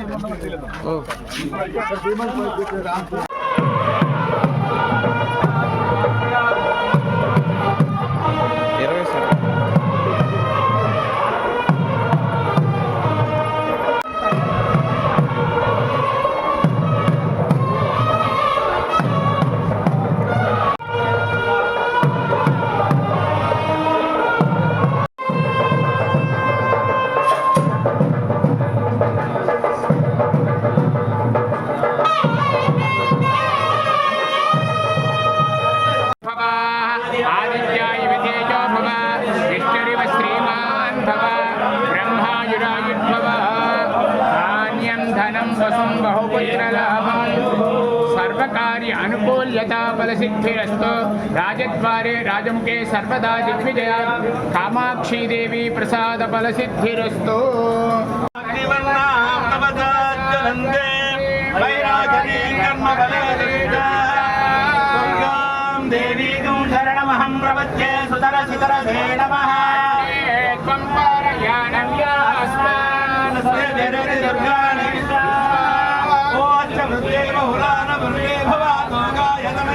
ಈ జ్ఞానం వసం బహుపుత్రలాభం సర్వకార్య అనుకూల్యత బలసిద్ధిరస్తో రాజద్వారే రాజముఖే సర్వదా దిగ్విజయ. కామాక్షీదేవి ప్రసాద బలసిద్ధిరస్తో దుర్గా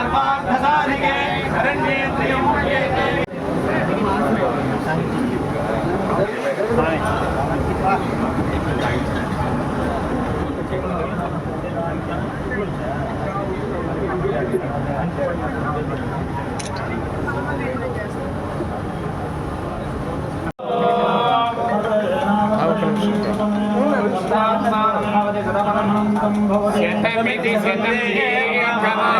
सर्वार्थसाधिके हरण्ये त्रियम्बके भवति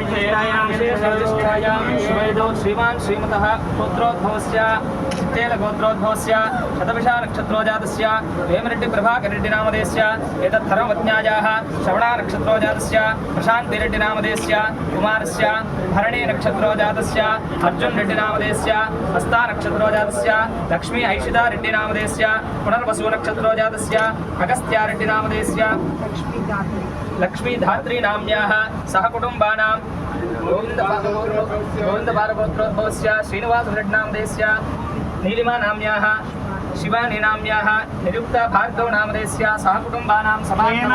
विशेषायां विशेषचेष्टायां श्रीमदौ श्रीमान् श्रीमतः पुत्रोद्भवस्य तेलगोत्रोद्भवस्य शतभिषा नक्षत्रोजातस्य हेमरेड्डिप्रभाकरेड्डिनामधेयस्य एतत्सर्वमज्ञायाः श्रवणानक्षत्र नक्षत्रोजातस्य प्रशान्तिरेड्डिनामधेयस्य कुमार भरणे नक्षत्रोजात अर्जुन रेड्डिनामधेयस्य हस्ता नक्षत्रोजात लक्ष्मी ऐषिता रेड्डिनामधेयस्य पुनर्वसु नक्षत्रोजातस्य अगस्त्या रेड्डिनामधेयस्य लक्ष्मीधात्रीनाम्न्याः गोविंद श्रीनिवास गोविन्दपादगोत्रोद्भवस्य श्रीनिवासरेड्डिनामधेयस्य नीलिमा नाम्न्याः శివానినామ్యాः నిరుక్త భార్గవ నామదేశ్య సహకుటుంబానాం సమాన